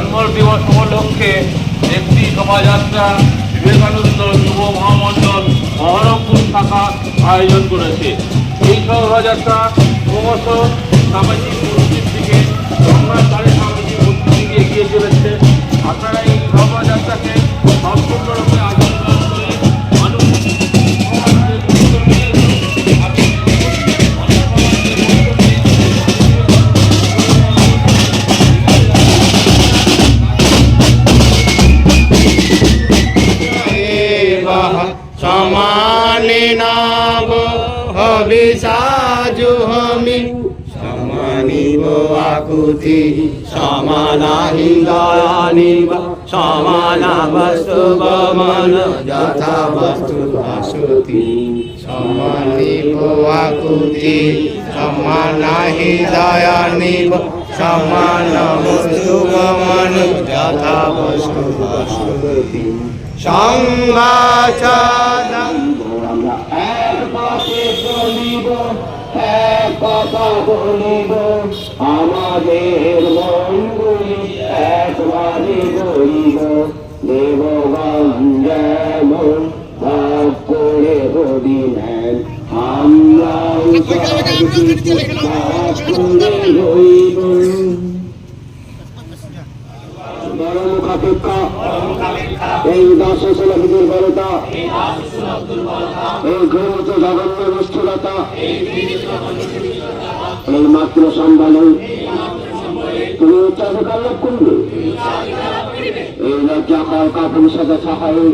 জন্মদিবস উপলক্ষে একটি শোভাযাত্রা বিবেকানন্দ যুব মহামণ্ডল বহরমপুর শাখা আয়োজন করেছে। এই শোভাযাত্রা ক্রমশ সামাজিক সমানে নাব হবে সাজু হমি। সমানিব আকুতি সমানাহি গানিব সমানাবস্তু গমন যথা বস্তু ভাসুতি সমানিব আকুতি সমানাহি দয়ানিব সমানবস্তু গমন যথা বস্তু ভাসুতি সংবাচনম আমরা এক পাশে এক কথা বলিব আমাদের মনগুলি একবারে গড়িব দেবগণ যেমন করে হরিলেন আমরাও গরম এই দশ ষোলো দুর্বলতা এই ঘোরত জঘন্য নিষ্ঠুরতা এই মাত্র সম্বলে তুমি উচ্চাধিকার লাভ করবে এই লজ্জা কর কাপুর সাথে সহায়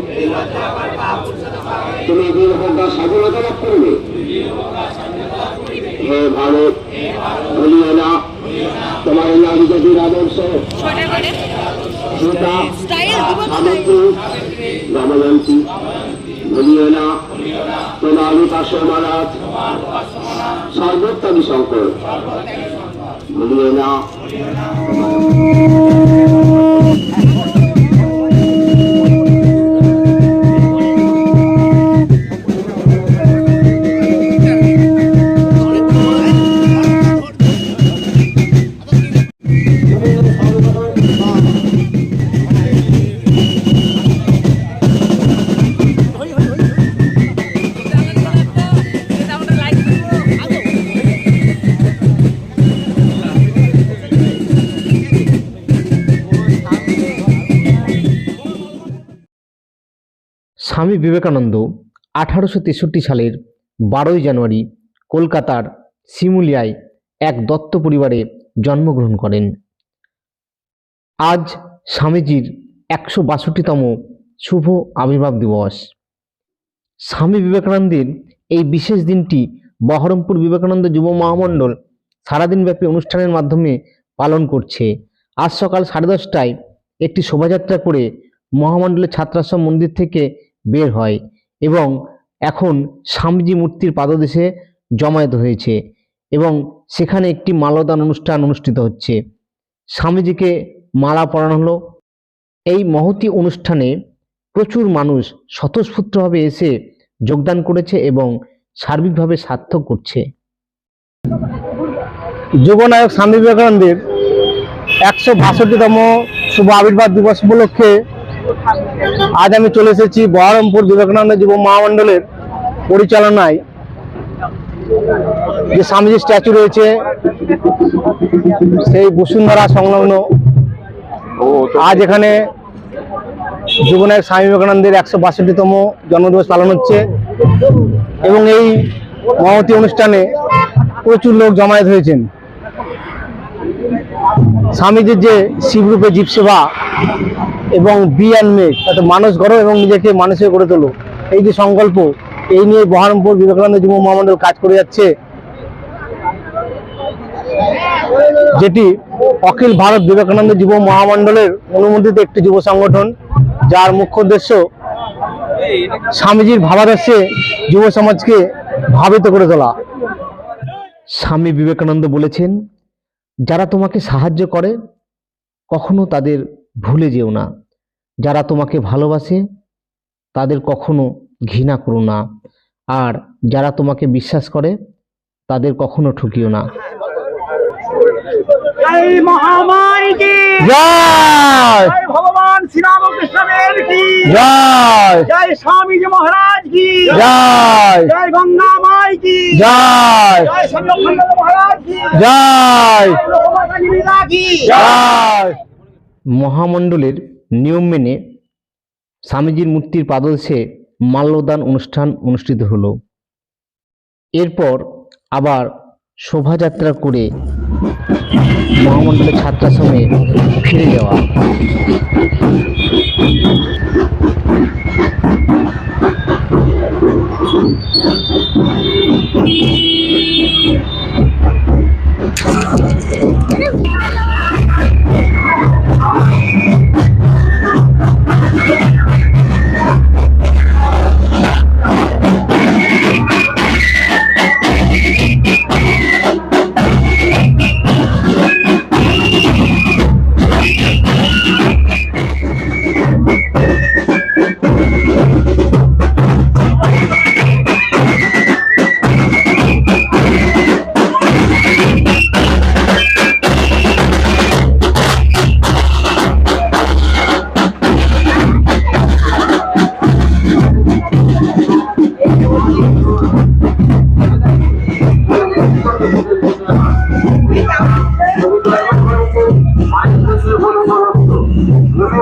তুমি দীর্ঘতা স্বাধীনতা লাভ করবে হে ভারত ভুলিও না আদর্শ সীতা সাবিত্রী রামজয়ন্তী ভুলিও না তোমার বিকাশ মহারাজ সর্বোত্তম শঙ্কর ভুলিও না স্বামী বিবেকানন্দ আঠারোশো তেষট্টি সালের বারোই জানুয়ারি কলকাতার শিমুলিয়ায় এক দত্ত পরিবারে জন্মগ্রহণ করেন। আজ স্বামীজির একশো বাষট্টিতম শুভ আবির্ভাব দিবস। স্বামী বিবেকানন্দের এই বিশেষ দিনটি বহরমপুর বিবেকানন্দ যুব মহামণ্ডল সারাদিনব্যাপী অনুষ্ঠানের মাধ্যমে পালন করছে। আজ সকাল সাড়ে দশটায় একটি শোভাযাত্রা করে মহামণ্ডলের ছাত্রাশ্রম মন্দির থেকে বের হয় এবং এখন স্বামীজি মূর্তির পাদদেশে জমায়েত হয়েছে এবং সেখানে একটি মালদান অনুষ্ঠান অনুষ্ঠিত হচ্ছে। স্বামীজিকে মালা পরানো হলো। এই মহতি অনুষ্ঠানে প্রচুর মানুষ স্বতঃস্ফূর্তভাবে এসে যোগদান করেছে এবং সার্বিকভাবে সার্থক করছে। যুবনায়ক স্বামী বিবেকানন্দের একশো বাষট্টিতম শুভ আবির্ভাব দিবস উপলক্ষে আজ আমি চলে এসেছি বহরমপুর বিবেকানন্দ যুব মহামণ্ডলের পরিচালনায়। যে স্বামীজির স্ট্যাচু রয়েছে, সেই বসুন্ধরা সংলগ্ন। আজ এখানে যুবনায়ক স্বামী বিবেকানন্দের একশো বাষট্টিতম জন্মদিবস পালন হচ্ছে এবং এই মহতি অনুষ্ঠানে প্রচুর লোক জমায়েত হয়েছেন। স্বামীজির যে শিবরূপে জীব সেবা এবং বি অ্যান্ড মেক অর্থাৎ মানুষ গড়ো এবং নিজেকে মানুষের গড়ে তোলো। এই যে সংকল্প, এই নিয়ে বহরমপুর বিবেকানন্দ যুব মহামণ্ডল কাজ করে যাচ্ছে, যেটি অখিল ভারত বিবেকানন্দ যুব মহামণ্ডলের অনুমোদিত একটি যুব সংগঠন, যার মুখ্য উদ্দেশ্য স্বামীজির ভাবাদর্শে যুব সমাজকে ভাবিত করে তোলা। স্বামী বিবেকানন্দ বলেছেন, যারা তোমাকে সাহায্য করে, কখনো তাদের ভুলে যেও না। যারা তোমাকে ভালোবাসে তাদের কখনো ঘৃণা করো না। আর যারা তোমাকে বিশ্বাস করে তাদের কখনো ঠকিও না। জয় জয়! জয় ভগবান শ্রীরামকৃষ্ণের কি? জয়! জয় স্বামীজি মহারাজ কি? জয়! জয় গঙ্গা মাই কি? জয়! জয় মহারাজ কি? জয়! জয়! মহামণ্ডলের নিয়ম মেনে স্বামীজির মূর্তির পাদদেশে মাল্যদান অনুষ্ঠান অনুষ্ঠিত হলো। এরপর আবার শোভাযাত্রা করে মহামণ্ডলের ছাত্রাশ্রমে ফিরে যাওয়া। জাতি মূর্খ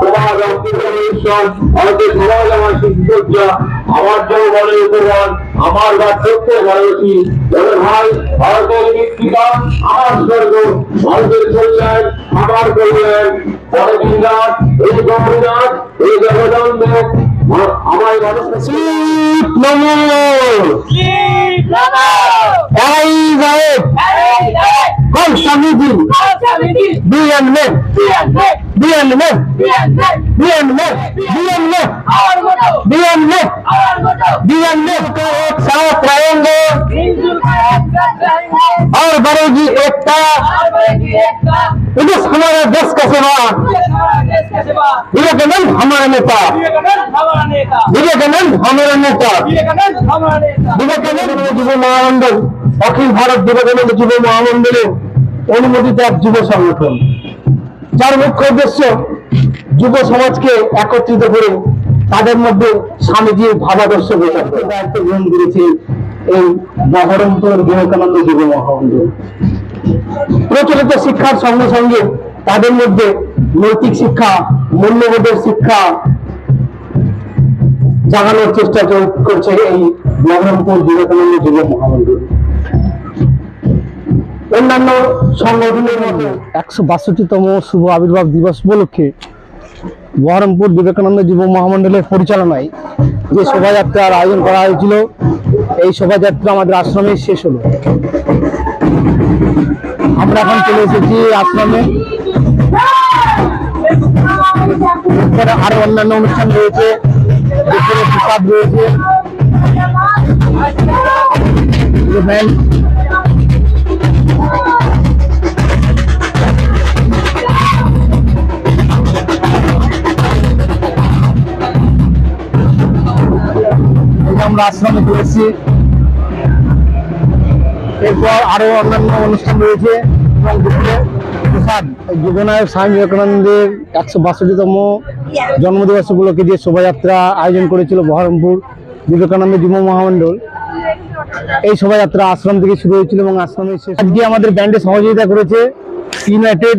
তোমার সমাজ আমার শিশুসজ্জা আমার জন্য বলে উপমান আমার বা সত্য ভারতী বলে ভাই, ভারতের মৃত্তিকা আমার স্বর্গ, ভারতের কল্যাণ আমার কল্যাণ। পরে দিনরাত এই গৌরীনাথ এই জগদন্দ আমার কোন সমিতি B and main B and main B and main B and main B and main में का एक साथ रहेंगे और बढ़ेगी एकता पुलिस हमारे देश का सेवा विवेकानंद हमारा नेता विवेकानंद हमारा नेता বিবেকানন্দ যুব মহামন্ডল অখিল ভারত বিবেকানন্দ যুব মহামন্ডলের অনুমোদিত এক যুব সংগঠন যার মুখ্য উদ্দেশ্য যুব সমাজকে একত্রিত করে তাদের মধ্যে স্বামীজির ভাবাদর্শ দায়িত্ব গ্রহণ করেছে এই বহরমপুর বিবেকানন্দ যুব মহামন্ডল প্রচলিত শিক্ষার সঙ্গে সঙ্গে তাদের মধ্যে নৈতিক শিক্ষা, মূল্যবোধের শিক্ষা জাগানোর চেষ্টা করছে এই বহরমপুর বিবেকানন্দ যুব মহামন্ডল অন্যান্য সংগঠনের মধ্যে একশো বাষট্টিতম শুভ আবির্ভাব দিবস উপলক্ষে বহরমপুর বিবেকানন্দ যুব মহামন্ডলের পরিচালনায় যে শোভাযাত্রার আয়োজন করা হয়েছিল, এই শোভাযাত্রা আমাদের আশ্রমে শেষ হলো। আমরা এখন চলে এসেছি আশ্রমে। আরও অন্যান্য অনুষ্ঠান রয়েছে রয়েছে। যে আমরা আশ্রমে চলেছি এরপর আরও অন্যান্য অনুষ্ঠান রয়েছে এবং প্রসাদ। স্বামী বিবেকানন্দের একশো বাষট্টিতম জন্মদিবস উপলক্ষে যে শোভাযাত্রা আয়োজন করেছিল বহরমপুর বিবেকানন্দ যুব মহামণ্ডল, এই শোভাযাত্রা আশ্রম থেকে শুরু হয়েছিল এবং আশ্রমে শেষ আজকে আমাদের ব্যান্ডে সহযোগিতা করেছে ইউনাইটেড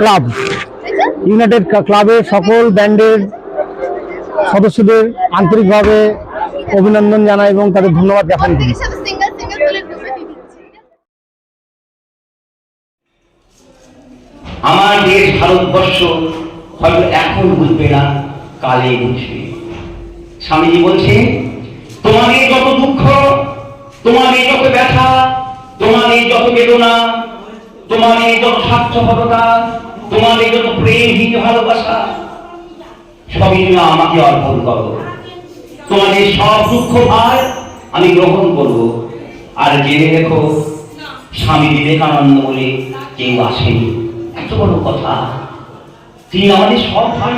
ক্লাব ইউনাইটেড ক্লাবের সকল ব্যান্ডের সদস্যদের আন্তরিকভাবে অভিনন্দন জানাই এবং তাদের ধন্যবাদ জ্ঞাপন করি। আমার দেশ ভারতবর্ষ হয়তো এখন বুঝবে না কালে বুঝবে। স্বামীজি বলছে তোমাদের যত দুঃখ তোমাদের যত ব্যথা তোমাদের যত বেদনা তোমাদের যত স্বার্থপরতা তোমাদের যত প্রেমহীন ভালোবাসা সবই তুমি আমাকে অর্পণ করো। তোমাদের সব দুঃখ ভার আমি গ্রহণ করব। আর জেনে দেখো স্বামী বিবেকানন্দ বলে কেউ আসেনি। এত বড় কথা। তিনি আমাদের সব ভাই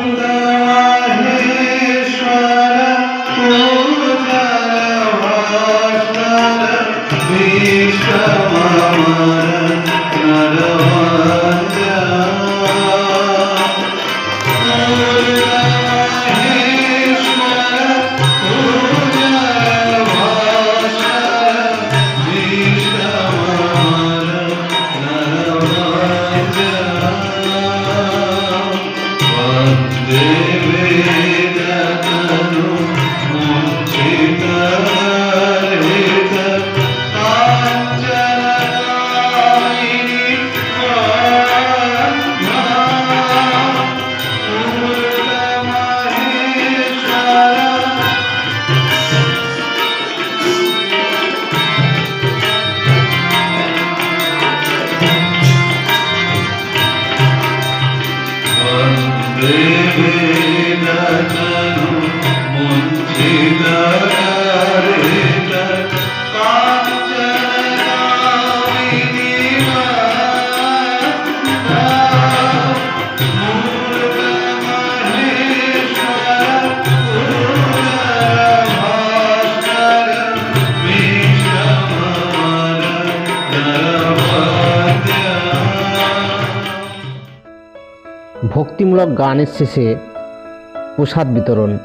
ভক্তিমূলক গানের শেষে প্রসাদ বিতরণ।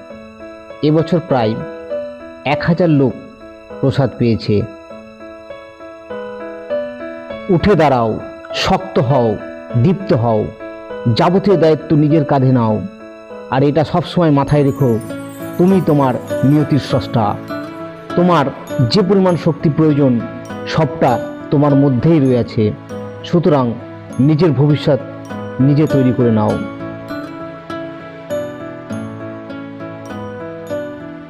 এবছর প্রায় এক হাজার লোক প্রসাদ পেয়েছে। উঠে দাঁড়াও, শক্ত হও, দীপ্ত হও, যাবতীয় দায়িত্ব নিজের কাঁধে নাও। আর এটা সবসময় মাথায় রেখো, তুমি তোমার নিয়তির স্রষ্টা। তোমার যে পরিমাণ শক্তি প্রয়োজন, সবটা তোমার মধ্যেই রয়েছে সুতরাং নিজের ভবিষ্যৎ নিজে তৈরি করে নাও।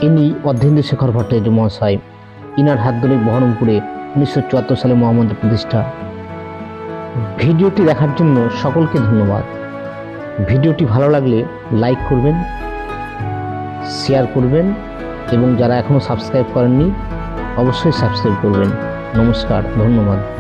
ইনি অধ্যেন্দ্র শেখর ভট্টাচার্য মহাশয়। ইনার হাত ধরে বহরমপুরে উনিশশো চুয়াত্তর সালে মোহাম্মদের প্রতিষ্ঠা। ভিডিওটি দেখার জন্য সকলকে ধন্যবাদ। ভিডিওটি ভালো লাগলে লাইক করবেন, শেয়ার করবেন এবং যারা এখনও সাবস্ক্রাইব করেননি, অবশ্যই সাবস্ক্রাইব করবেন। নমস্কার, ধন্যবাদ।